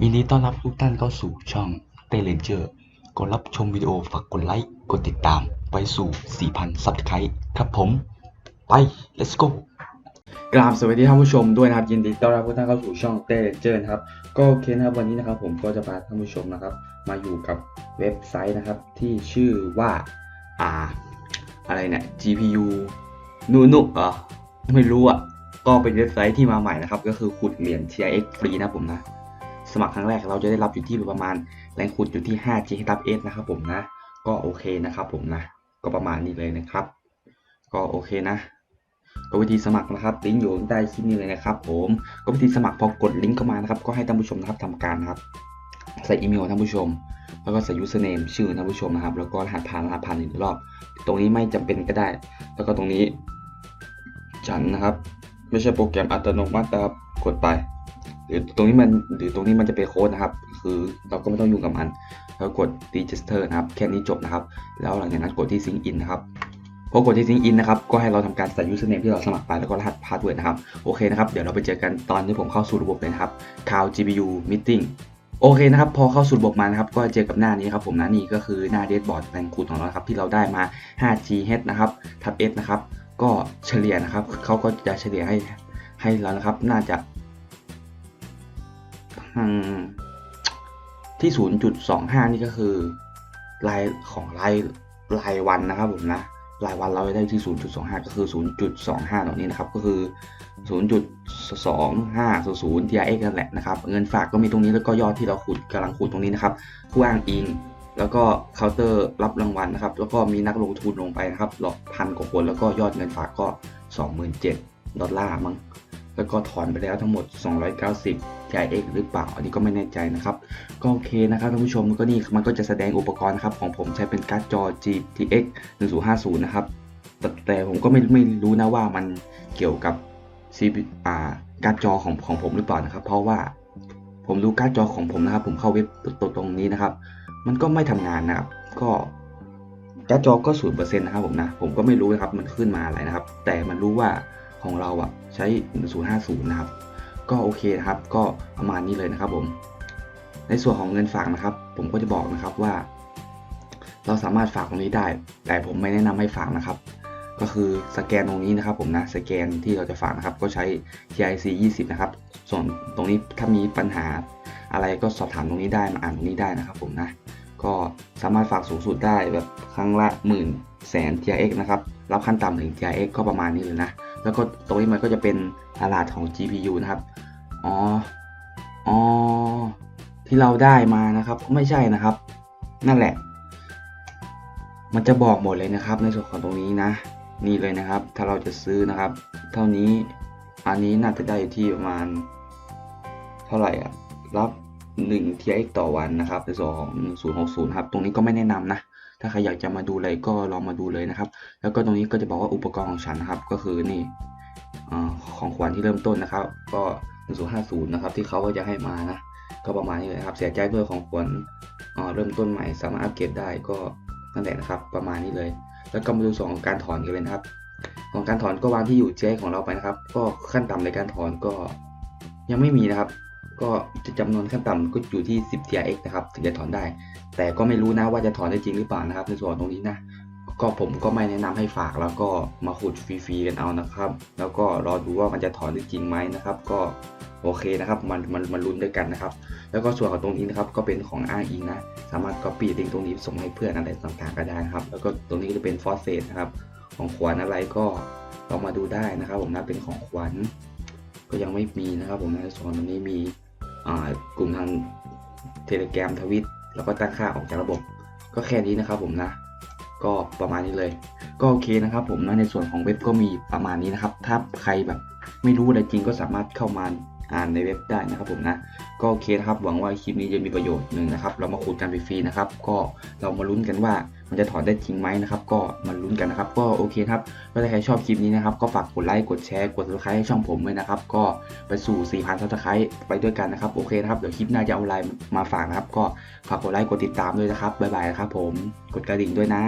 ยินดีต้อนรับทุกท่านเข้าสู่ช่องเตเลนเจอร์กดรับชมวิดีโอฝากกดไลค์ กดติดตามไปสู่ 4,000 ซับสไครต์ครับผม ไป let's go กราบสวัสดีท่านผู้ชมด้วยนะครับ ยินดีต้อนรับทุกท่านเข้าสู่ช่องเตเลนเจอร์นะครับ ก็โอเคนะครับวันนี้นะครับผมก็จะพาท่านผู้ชมนะครับ มาอยู่กับเว็บไซต์นะครับที่ชื่อว่าอ่าอะไรเนี่ย GPU นูนุเหรอไม่รู้อะก็เป็นเว็บไซต์ที่มาใหม่นะครับ ก็คือขุดเหรียญ TRX ฟรีนะผมนะ สมัครครั้งแรกเราจะได้รับอยู่ที่ประมาณแรงขุดอยู่ที่ 5 G S นะครับผมนะ ก็โอเคนะครับผมนะ ก็ประมาณนี้เลยนะครับ ก็โอเคนะก็วิธีสมัครนะครับลิงก์อยู่ใต้คลิปนี้เลยนะครับ ผมก็วิธีสมัครพอกดลิงก์เข้ามานะครับ ก็ให้ท่านผู้ชมนะครับทำการนะครับ ใส่อีเมลท่านผู้ชม แล้วก็ใส่ username ชื่อท่านผู้ชมนะครับ แล้วก็รหัสผ่านรหัสผ่านหนึ่งรอบ ตรงนี้ไม่จำเป็นก็ได้ แล้วก็ตรงนี้ฉันนะครับ ไม่ใช่โปรแกรมอัตโนมัตินะครับกดไป หรือตรงนี้มันหรือตรงนี้มันจะเป็นโค้ดนะครับ คือเราก็ไม่ต้องยุ่งกับมันแล้วกด register นะครับ แค่นี้จบนะครับ แล้วหลังจากนั้นกดที่ sync in นะครับพอกดที่ sync in นะครับ ก็ให้เราทำการใส่ username ที่เราสมัครไปแล้วก็รหัส password นะครับ โอเคนะครับ เดี๋ยวเราไปเจอกันตอนที่ผมเข้าสู่ระบบเลยนะครับ Cloud GPU Meeting โอเคนะครับพอเข้าสู่ระบบมานะครับก็เจอกับหน้านี้ครับผมนะนี่ก็คือหน้า dashboard แรงคูณของเราครับที่เราได้มา 5G head นะครับทับ S นะครับก็เฉลี่ยนะครับเขาก็จะเฉลี่ยให้ให้แล้วนะครับ น่าจะ ที่ 0.25 นี่ก็คือรายของรายรายวันนะครับผมนะรายวันเราได้ที่ 0.25 ก็คือ 0.25 ตรงนี้นะครับ ก็คือ 0.2500 TRX นั่นแหละนะครับ เงินฝากก็มีตรงนี้แล้วก็ยอดที่เราขุดกำลังขุดตรงนี้นะครับผู้อ้างอิง แล้วก็เคาน์เตอร์รับรางวัลนะครับ แล้วก็มีนักลงทุนลงไปนะครับหลอกพันกว่าคน แล้วก็ยอดเงินฝากก็ 27,000ดอลลาร์มั้ง แล้วก็ถอนไปแล้วทั้งหมด 290 TIX หรือเปล่า อันนี้ก็ไม่แน่ใจนะครับ ก็โอเคนะครับท่านผู้ชมก็นี่มันก็จะแสดงอุปกรณ์นะครับของผมใช้เป็นการ์ดจอ GTX 1050 นะครับ แต่แต่ผมก็ไม่ไม่รู้นะว่ามันเกี่ยวกับ CPU อ่าการ์ดจอของของผมหรือเปล่านะครับ เพราะว่าผมดูการ์ดจอของผมนะครับ ผมเข้าเว็บตัวตรงนี้นะครับ มันก็ไม่ทำงานนะครับ ก็การ์ดจอก็ศูนย์เปอร์เซ็นต์นะครับผมนะ ผมก็ไม่รู้นะครับ มันขึ้นมาอะไรนะครับ แต่มันรู้ว่าของเราอะใช้ 1050 นะครับ ก็โอเคนะครับ ก็ประมาณนี้เลยนะครับผม ในส่วนของเงินฝากนะครับ ผมก็จะบอกนะครับว่า เราสามารถฝากตรงนี้ได้ แต่ผมไม่แนะนำให้ฝากนะครับ ก็คือสแกนตรงนี้นะครับ ผมนะสแกนที่เราจะฝากนะครับ ก็ใช้ TIC 20 นะครับ ส่วนตรงนี้ถ้ามีปัญหาอะไรก็สอบถามตรงนี้ได้มาอ่านตรงนี้ได้นะครับ ผมนะ ก็สามารถฝากสูงสุดได้แบบครั้งละหมื่นแสน TRX นะครับ รับขั้นต่ำถึง TRX ก็ประมาณนี้เลยนะ แล้วก็ตรงนี้มันก็จะเป็น ตลาดของ GPU นะครับ อ๋อ อ๋อ ที่เราได้มานะครับ ไม่ใช่นะครับ นั่นแหละ มันจะบอกหมดเลยนะครับ ในส่วนของตรงนี้นะ นี่เลยนะครับ ถ้าเราจะซื้อนะครับ เท่านี้ อันนี้น่าจะได้อยู่ที่ประมาณ เท่าไหร่อะรับ1 TX ต่อวันนะครับในส่วนของ060ครับ ตรงนี้ก็ไม่แนะนำนะถ้าใครอยากจะมาดูเลยก็ลองมาดูเลยนะครับ แล้วก็ตรงนี้ก็จะบอกว่าอุปกรณ์ของฉันนะครับ ก็คือนี่ ของขวัญที่เริ่มต้นนะครับ ก็1050นะครับ ที่เขาก็จะให้มานะ ก็ประมาณนี้เลยครับ เสียใจด้วยของขวัญเริ่มต้นใหม่สามารถอัปเกรดได้ก็นั่นแหละนะครับ ประมาณนี้เลย แล้วก็มาดูส่วนของการถอนกันเลยนะครับ ของการถอนก็วางที่อยู่เจ๊ของเราไปนะครับ ก็ขั้นต่ำในการถอนก็ ยังไม่มีนะครับ ก็จะจำนวนขั้นต่ำก็อยู่ที่ 10 TRX นะครับ ถึงจะถอนได้ แต่ก็ไม่รู้นะว่าจะถอนได้จริงหรือเปล่านะครับ ในส่วนตรงนี้นะ ก็ผมก็ไม่แนะนำให้ฝากแล้วก็มาขุดฟรีๆกันเอานะครับ แล้วก็รอดูว่ามันจะถอนได้จริงไหมนะครับ ก็โอเคนะครับมันมันมันลุ้นด้วยกันนะครับ แล้วก็ส่วนของตรงนี้นะครับก็เป็นของอ้างอิงนะ สามารถ copy ลิงตรงนี้ส่งให้เพื่อนอะไรต่างๆก็ได้นะครับ แล้วก็ตรงนี้จะเป็นฟอสเฟตนะครับ ของขวัญอะไรก็ลองมาดูได้นะครับ ผมนะเป็นของขวัญก็ยังไม่มีนะครับ ผมในส่วนตรงนี้มีกลุ่มทางเทเลแกรมทวิตแล้วก็ตั้งค่าออกจากระบบ ก็แค่นี้นะครับผมนะ ก็ประมาณนี้เลย ก็โอเคนะครับผมนะในส่วนของเว็บก็มีประมาณนี้นะครับ ถ้าใครแบบไม่รู้อะไรจริงก็สามารถเข้ามาอ่านในเว็บได้นะครับผมนะก็โอเคนะครับหวังว่าคลิปนี้จะมีประโยชน์หนึ่งนะครับ เรามาขุดกันฟรีๆนะครับ ก็เรามาลุ้นกันว่า มันจะถอนได้จริงไหมนะครับ ก็มาลุ้นกันนะครับ ก็โอเคครับก็ถ้าใครชอบคลิปนี้นะครับ ก็ฝากกดไลค์กดแชร์กด subscribe ให้ช่องผมด้วยนะครับ ก็ไปสู่ 4,000 subscribe ไปด้วยกันนะครับโอเคครับเดี๋ยวคลิปหน้าจะเอาไลน์มาฝากนะครับ ก็ฝากกดไลค์กดติดตามด้วยนะครับบ๊ายบายนะครับผมกดกระดิ่งด้วยนะ